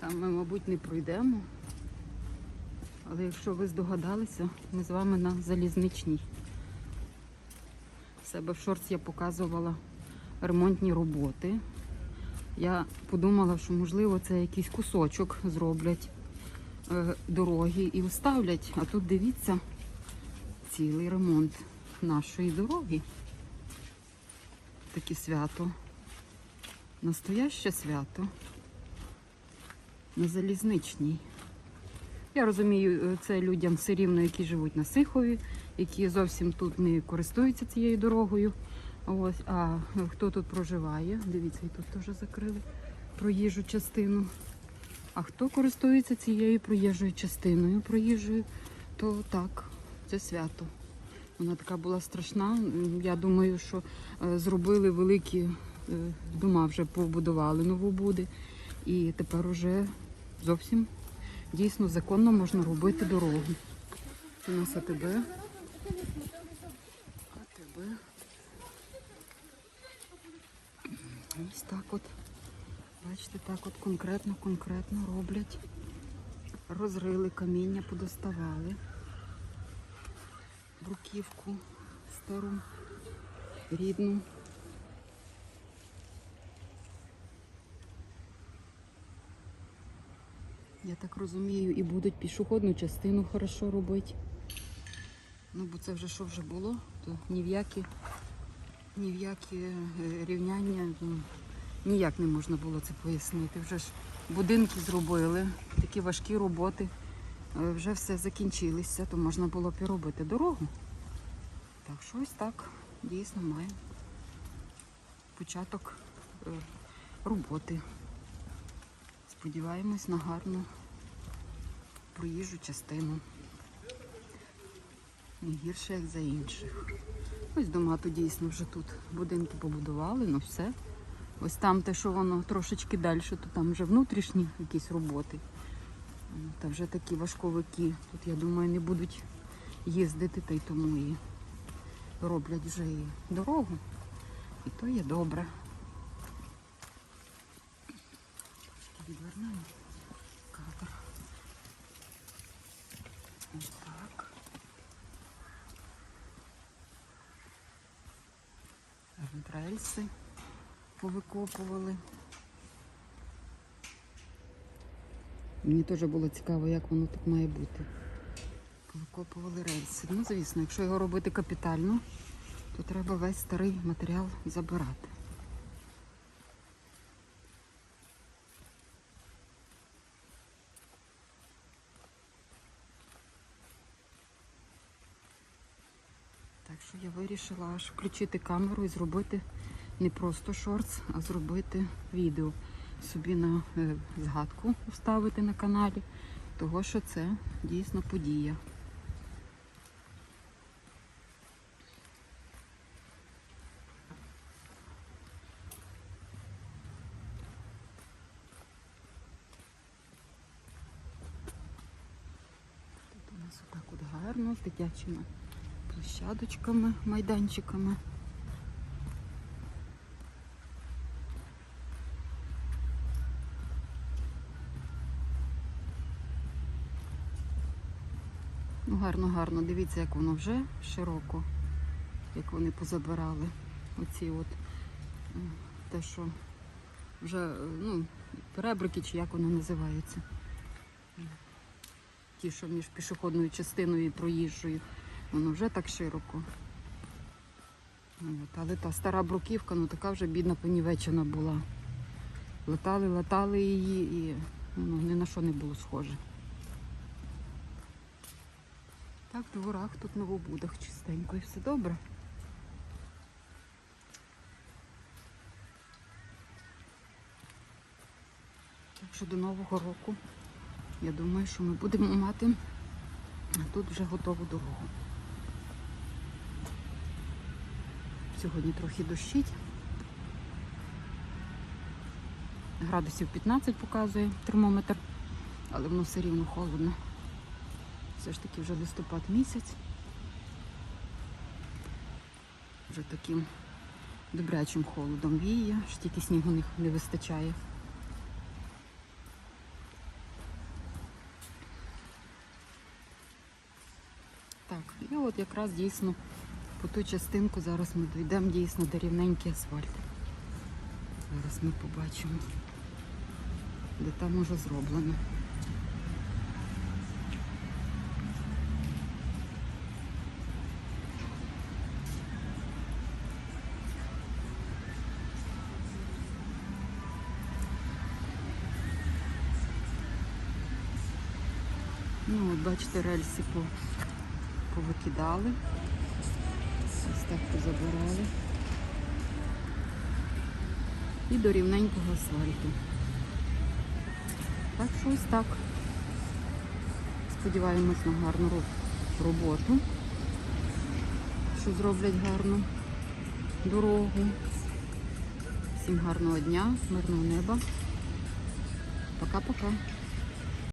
Там ми, мабуть, не пройдемо. Але якщо ви здогадалися, ми з вами на залізничній. В себе в шорт я показувала ремонтні роботи. Я подумала, що можливо це якийсь кусочок зроблять е, дороги і вставлять. А тут дивіться цілий ремонт нашої дороги. Таке свято. Настояще свято. На залізничній. Я розумію, е, це людям все рівно, які живуть на Сихові, які зовсім тут не користуються цією дорогою. Ось, а хто тут проживає? Дивіться, і тут теж закрили проїжджу частину. А хто користується цією проїжджою частиною, проїжджою, то так, це свято. Вона така була страшна. Я думаю, що е, зробили великі е, дома, вже побудували новобуди. І тепер уже зовсім дійсно законно можна робити дорогу. У нас АТБ. АТБ. Ось так от. Бачите, так от конкретно, конкретно роблять. Розрили каміння, подоставали. Бруківку стару, рідну. Я так розумію, і будуть пішохідну частину хорошо робити. Ну, бо це вже що вже було, то ні в які, ні в які е, рівняння ну, ніяк не можна було це пояснити. Вже ж будинки зробили, такі важкі роботи. е, Вже все закінчилося, то можна було б і робити дорогу. Так, що ось так дійсно має початок е, роботи. Сподіваємось на гарну проїжджу частину. Не гірше, як за інших. Ось дома то дійсно вже тут будинки побудували, ну все. Ось там те, що воно трошечки далі, то там вже внутрішні якісь роботи. Та вже такі важковики. Тут, я думаю, не будуть їздити, та й тому і роблять вже і дорогу. І то є добре. Відвернемо кадр. Ось так. Рельси повикопували. Мені теж було цікаво, як воно тут має бути. Повикопували рельси. Ну, звісно, якщо його робити капітально, то треба весь старий матеріал забирати. Так що я вирішила аж включити камеру і зробити не просто шортс, а зробити відео. Собі на е, згадку вставити на каналі, того що це дійсно подія. Тут у нас отак от гарно з дитячими площадочками, майданчиками. Ну, гарно, гарно. Дивіться, як воно вже широко, як вони позабирали. Оці от е, те, що вже, е, ну, перебрики чи як воно називається. Ті, що між пішохідною частиною і проїжджою. Воно вже так широко. От, але та стара бруківка, ну така вже бідна понівечена була. Летали, летали її і ну, ні на що не було схоже. Так, в дворах тут Новобудах чистенько і все добре. Так що до Нового року, я думаю, що ми будемо мати тут вже готову дорогу. Сьогодні трохи дощить. Градусів 15 показує термометр, але воно все рівно холодно. Все ж таки вже листопад місяць. Вже таким добрячим холодом віє, що тільки снігу не вистачає. Так, і от якраз дійсно по ту частинку зараз ми дійдемо дійсно до рівненький асфальт. Зараз ми побачимо, де там уже зроблено. Ну, от бачите, рельси по, повикидали. Так позабирали. І до рівненького асфальту. Так що ось так. Сподіваємось на гарну роботу. Що зроблять гарну дорогу. Всім гарного дня, мирного неба. Пока-пока.